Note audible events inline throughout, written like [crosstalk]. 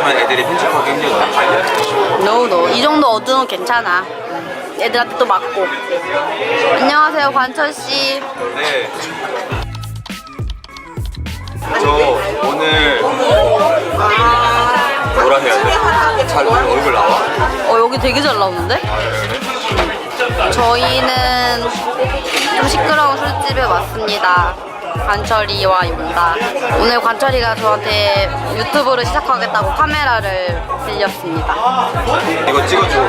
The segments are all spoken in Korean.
애들이 편집하기 힘들다. 노, 노. 이 정도 어두운 괜찮아. 애들한테 또 맞고. 안녕하세요, 관철 씨. 네. 저 오늘 뭐라 해야 돼? 잘 얼굴 나와? 어, 여기 되게 잘 나오는데? 저희는 좀 시끄러운 술집에 왔습니다. 관철이와 용다. 오늘 관철이가 저한테 유튜브를 시작하겠다고 카메라를 빌렸습니다. 이거 찍어줘.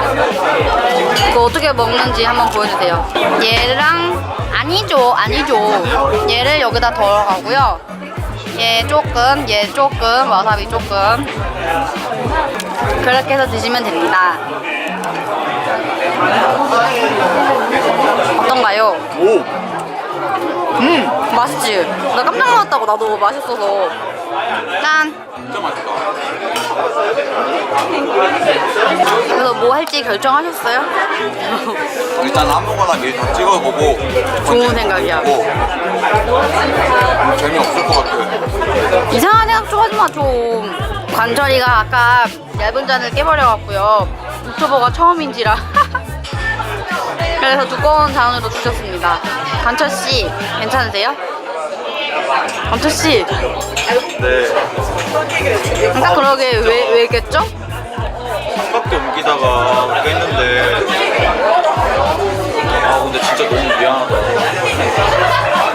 이거 어떻게 먹는지 한번 보여주세요. 얘랑 아니죠, 아니죠. 얘를 여기다 덜어가고요. 얘 조금, 얘 조금, 와사비 조금. 그렇게 해서 드시면 됩니다. 맛있지? 나 깜짝 놀랐다고 나도 맛있어서. 짠. 진짜 맛있다. 그래서 뭐 할지 결정하셨어요? [laughs] 일단 아무거나 미리 다 찍어보고 좋은 생각이야. 고 재미없을 것 같아. 이상한 생각 좀 하지 마, 좀. 관철이가 아까 얇은 잔을 깨버려갖고요. 유튜버가 처음인지라. [laughs] 그래서 두꺼운 잔으로 주셨습니다. 관철씨, 괜찮으세요? 관철씨, 네. 아까 그러게 왜, 왜겠죠? 삼각대 옮기다가 깼는데 아 근데 진짜 너무 미안하다.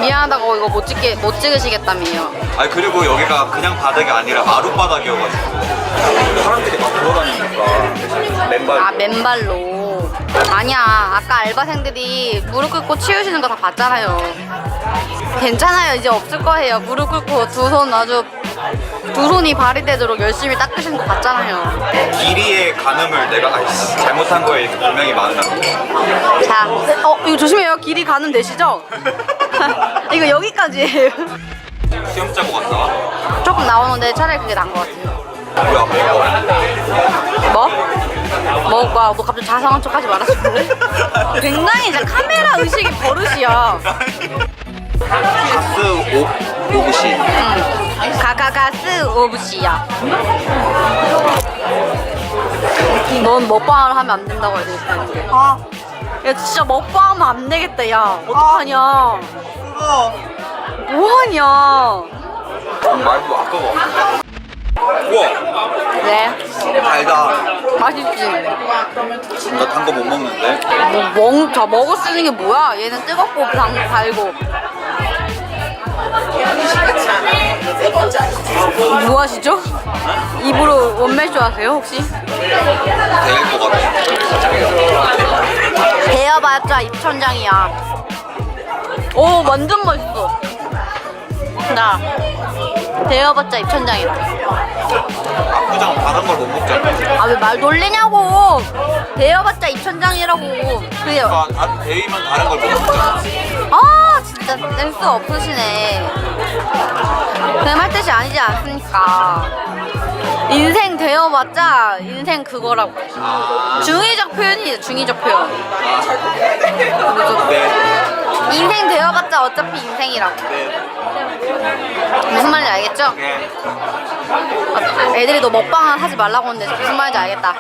미안하다고 이거 못 찍게, 못 찍으시겠다며요. 아니 그리고 여기가 그냥 바닥이 아니라 마룻 바닥이어가지고 사람들이 막 걸어다니니까 맨발 아, 맨발로. 아니야, 아까 알바생들이 무릎 꿇고 치우시는 거 다 봤잖아요. 괜찮아요, 이제 없을 거예요. 무릎 꿇고 두 손 아주 두 손이 발이 되도록 열심히 닦으시는 거 봤잖아요. 길이의 가늠을 내가 아이씨 잘못한 거에 분명히 많아. 자, 어, 이거 조심해요. 길이 가는 되시죠? [laughs] 이거 여기까지예요. 시험 짜고 갔다 와? 조금 나오는데 차라리 그게 나은 것 같아요. 우리 앞 뭐? 뭐, 뭐, 너 갑자기 자상한 척 하지 말아줄래? 굉장히 이제 카메라 의식이 버릇이야. 가스 오, 오브시 응. 가가가스 오브시야. 넌 먹방을 하면 안 된다고 해야 되겠다는데. 아. 야 진짜 먹방하면 안 되겠다 야. 어떡하냐. 그거 뭐하냐. 말고 아까워 우와 네. 달다 맛있지. 나 단 거 못 먹는데 뭐, 멍, 다 먹을 수 있는 게 뭐야? 얘는 뜨겁고 당, 달고. 뭐 하시죠? 입으로 원맨쇼 하세요, 혹시? 대일 것 같아 대여봤자 입천장이야. 오, 완전 맛있어. 나 대여봤자 입천장이다. 압구정 다른 걸 못 먹잖아 아, 왜말 놀리냐고! 대여봤자 입천장이라고. 그래요. 아, 아, 대이만 다른 걸 못 먹잖아 아 진짜 센스 없으시네 할 뜻이 아니지 않습니까 인생 되어봤자 인생 그거라고 아, 중의적 표현이죠 중의적 표현 네, 인생 되어봤자 어차피 인생이라고 네, 무슨 말인지 알겠죠? 네. 아, 애들이 너 먹방을 하지 말라고 하는데 무슨 말인지 알겠다